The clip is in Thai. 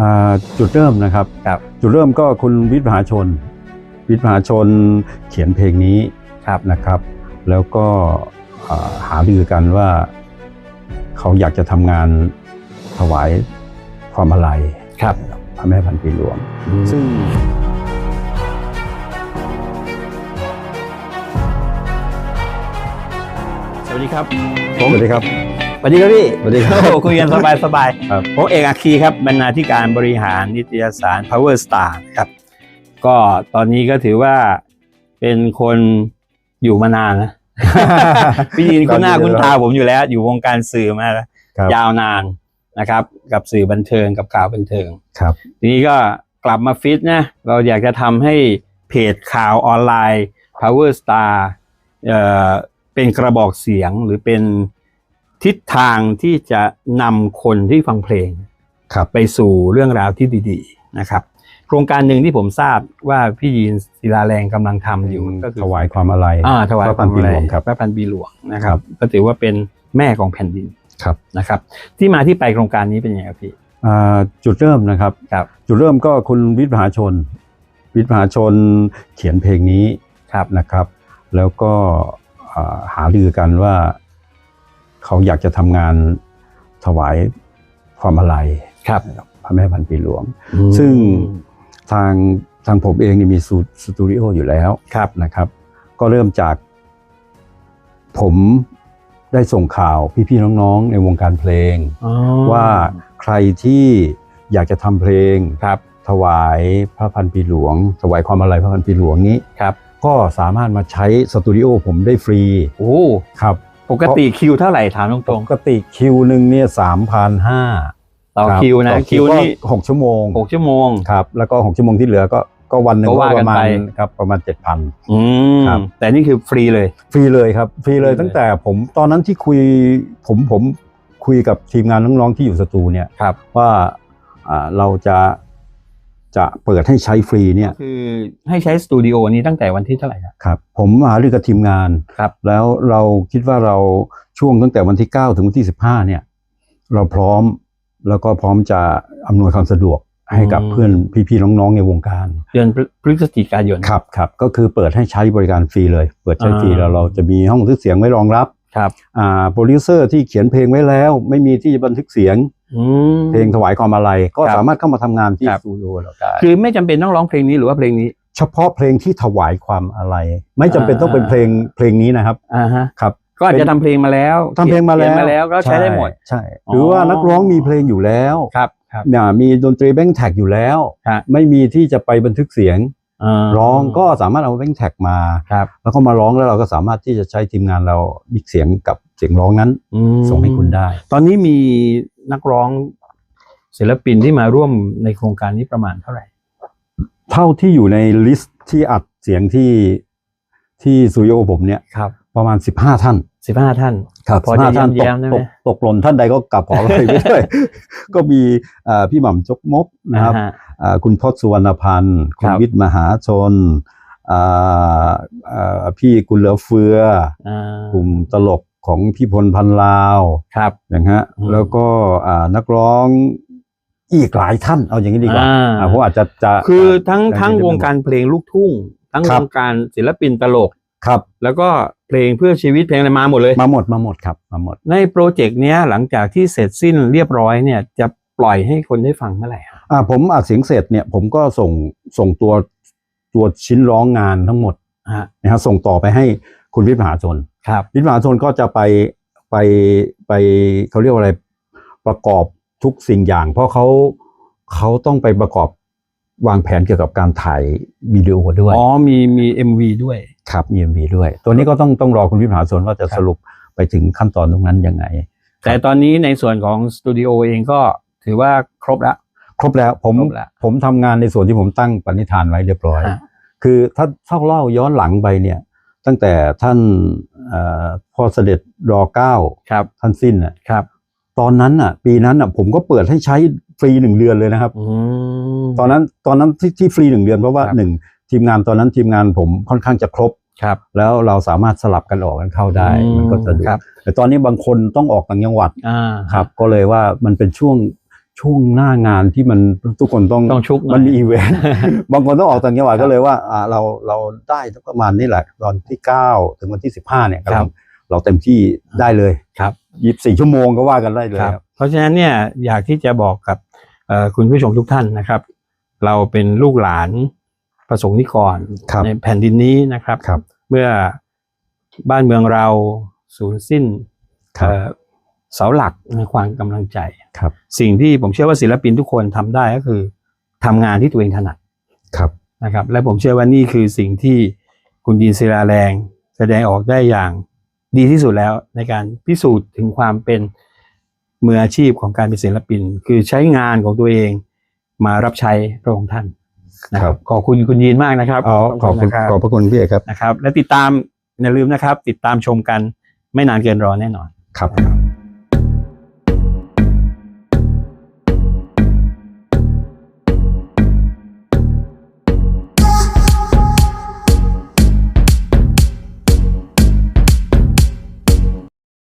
อ่าจุดเริ่มนะครับครับ จุดเริ่มก็คุณวิทย์มหาชน วิทย์มหาชนเขียนเพลงนี้ครับนะครับ แล้วก็อ่าหารือกันว่าเขาอยากจะทำงานถวายความอาลัยครับพระแม่พันปีหลวง ซึ่งสวัสดีครับสวัสดีครับ สวัสดีครับพี่สวัสดีครับโอ้คุยกันสบายสบายครับผมเอกอัคคีครับบรรณาธิการบริหารนิตยสาร Power Star นะครับ ก็ตอนนี้ก็ถือว่าเป็นคนอยู่มานานนะพี่ยินคุณหน้าคุณตาผมอยู่แล้ว อยู่วงการสื่อมาครับยาวนานนะครับ กับสื่อบันเทิงกับข่าวบันเทิงครับ ทีนี้ก็กลับมาฟิตนะเราอยากจะทำให้เพจข่าวออนไลน์ Power Star เอ่อเป็นกระบอกเสียงหรือเป็น ทิศทางที่จะนำคนที่ฟังเพลงครับไปสู่เรื่องราวที่ดี ๆนะครับ โครงการหนึ่งที่ผมทราบว่าพี่ยีนศิลาแรงกำลังทำอยู่ก็คือถวายความอาลัยอ่าถวายพระพันปีหลวงครับพระพันปีหลวงนะคครัรับบก็ถือว่าเป็นแม่ของแผ่นดินครับนะครับ ที่มาที่ไปโครงการนี้เป็นยังไงครับพี่อ่าจุดเริ่มนะครับครับ จุดเริ่มก็คุณวิทย์มหาชน วิทย์มหาชนเขียนเพลงนี้ครับนะครับ แล้วก็อ่าหารือกันว่า เขาอยากจะทำงานถวายความอาลัยครับพระแม่พันปีหลวง ซึ่งทางทางผมเองนี่มีสตูสตูดิโออยู่แล้วครับนะครับ ก็เริ่มจากผมได้ส่งข่าวพี่ๆน้องๆ ในวงการเพลงอ๋อว่าใครที่อยากจะทำเพลงครับ ถวายพระพันปีหลวง ถวายความอาลัยพระพันปีหลวงนี้ครับ ก็สามารถมาใช้สตูดิโอผมได้ฟรีโอ้ครับ ปกติคิวเท่าไหร่ถามตปรงกติคิวหนึ่งเนี่ยสามพันห้าๆต่อคิวนะคิวนี่หกชั่วโมงหกชั่วโมง ครับแล้วก็หกชั่วโมงที่เหลือก็ก็วันหนึ่งก็ก็ว่าปกันระมาไปณครับประมาณเจ็ดพัน อืมครับ แต่นี่คือฟรีเลย ฟรีเลยครับฟรีเลยฟรีเลย ตั้งแต่ผมตอนนั้นที่คุยผมผมคุยกับทีมงานน้องๆที่อยู่สตูเนี่ยครับ ว่าอ่าเราจะ จะเปิดให้ใช้ฟรีเนี่ยคือให้ใช้สตูดิโอนี้ตั้งแต่วันที่เท่าไหร่ครับครับ ผมหารือกับทีมงานครับ แล้วเราคิดว่าเราช่วงตั้งแต่วันที่ 9 ถึงวันที่ 15 เนี่ย เราพร้อมแล้วก็พร้อมจะอำนวยความสะดวกให้กับเพื่อนพี่ๆน้องๆในวงการเดือนพฤศจิกายนครับครับก็คือเปิดให้ใช้บริการฟรีเลย เปิดใช้ฟรีอ่าแล้วเราจะมีห้องบันทึกเสียงไว้รองรับครับอ่าโปรดิวเซอร์ที่เขียนเพลงไว้แล้ว ไม่มีที่จะบันทึกเสียงอืม เพลงถวายความอาลัยก็ครับสามารถเข้ามาทำงานที่ครับสตูดิโอเราได้คือไม่จำเป็นต้องร้องเพลงนี้หรือว่าเพลงนี้ เฉพาะเพลงที่ถวายความอาลัยไม่จำเป็นต้องเป็นเพลงเพลงนี้นะครับอ่าฮะครับก็อาจจะทำเพลงมาแล้วทำเพลงมาแล้วขียนมาแล้วก็ใช้ได้หมดใช่ หรือว่านักร้องมีเพลงอยู่แล้วครับครับเนี่ยมีดนตรีแบงค์แท็กอยู่แล้วครับไม่มีที่จะไปบันทึกเสียงาร้องก็สามารถเอาแบงค์แท็กมาครับแล้วก็มาร้องแล้วเราก็สามารถที่จะใช้ทีมงานเรามิกเสียงกับเสียงร้องนั้นอืมส่งให้คุณได้ ตอนนี้มีนักร้องศิลปินที่มาร่วมในโครงการนี้ประมาณเท่าไหร่ เท่าที่อยู่ในลิสต์ที่อัดเสียงที่ที่สตูดิโอผมเนี่ยครับ ประมาณ15ท่านสิบห้าท่านพอจะ15ท่านตแย้กมๆได้ไหมตกตกหล่นท่านใดก็กลับขอเลยไปด้วย ก็มีเอ่อพี่หม่ำจกมกนะครับอ่าฮอ่าคุณพศสุวรรณพันธ์คุคณรับวิทย์มหาชนอ่าอ่าพี่กุลเหลือเฟืออ่ากลุ่มตลก ของพี่พลพันลาวครับอย่างฮะอืมแล้วก็อ่านักร้องอีกหลายท่านเอาอย่างนี้ดีกว่าอ่าอ่าผมอาจจะจะคือทั้งจะทั้งจะวงการเพลงลูกทุ่ง ทั้งครัวบงการศิลปินตลกครับ แล้วก็เพลงเพื่อชีวิตเพลงอะไรมาหมดเลยมาหมดมาหมดครับมาหมด ในโปรเจกต์เนี้ยหลังจากที่เสร็จสิ้นเรียบร้อยเนี่ยจะปล่อยให้คนได้ฟังเมื่อไหร่ครับอ่าผมอัดเสียงเสร็จเนี่ยผมก็ส่งส่งตัวตัวชิ้นร้องงานทั้งหมดฮะนะฮะส่งต่อไปให้คุณวิทย์มหาชน ครับวิทย์มหาชนก็จะไปไปไปเขาเรียกว่าอะไรประกอบทุกสิ่งอย่าง เพราะเขาเขาต้องไปประกอบวางแผนเกี่ยวกับการถ่ายวิดีโอด้วยอ๋อมีมี MV ด้วยครับมีมีด้วย ตัวนี้ก็ต้องต้องรอคุณวิทย์มหาชนว่าจะครับสรุปไปถึงขั้นตอนตรงนั้นยังไง แต่ตอนนี้ในส่วนของสตูดิโอเองก็ถือว่าครบแล้วครบแล้วผมครบแล้วผมทำงานในส่วนที่ผมตั้งปณิธานไว้เรียบร้อยฮะคือถ้าถ้าเล่าย้อนหลังไปเนี่ย ตั้งแต่ท่านเอ่อ พ่อเสด็จรอเก้าครับท่านสิ้นน่ะครับ ตอนนั้นน่ะ ปีนั้นน่ะ ผมก็เปิดให้ใช้ฟรีหนึ่งเดือนเลยนะครับอืมตอนนั้นตอนนั้นที่ที่ฟรีหนึ่งเดือนเพราะว่าครับหนึ่งทีมงานตอนนั้นทีมงานผมค่อนข้างจะครบครับ แล้วเราสามารถสลับกันออกกันเข้าได้อืมมันก็สะดวครักบแต่ตอนนี้บางคนต้องออกต่างจังหวัดอ่าครับ ก็เลยว่ามันเป็นช่วง ช่วงหน้างานที่มันทุกคนต้องต้องชุกหน่อยมันมีอีเวนต์บางคนต้องออกต่างจังหวัดก็เลยว่าอ่าเราเราได้ประมาณนี้แหละตอนที่เก้าถึงวันที่สิบห้าเนี่ยครับ เราเต็มที่ได้เลยครับยี่สิบสี่ชั่วโมงก็ว่ากันได้เลยครับครับเพราะฉะนั้นเนี่ยอยากที่จะบอกกับเอ่อคุณผู้ชมทุกท่านนะครับ เราเป็นลูกหลานประสงค์นิกรครับในแผ่นดินนี้นะครับครับเมื่อบ้านเมืองเราสูญสิ้นครับ เอ่อเสาหลักในความกำลังใจครับ สิ่งที่ผมเชื่อว่าศิลปินทุกคนทำได้ก็คือทำงานที่ตัวเองถนัดครับนะครับ และผมเชื่อว่านี่คือสิ่งที่คุณดีนศิลาแรง แสดงออกได้อย่างดีที่สุดแล้วในการพิสูจน์ถึงความเป็นมืออาชีพของการเป็นศิลปิน คือใช้งานของตัวเองมารับใช้พระองค์ท่านนะครับขอบคุณคุณยีนมากนะครับอ๋อขอบคุณนะรัขอบพระคุณพี่เอกครับนะครับ และติดตามอย่าลืมนะครับ ติดตามชมกันไม่นานเกินรอแน่นอนครับ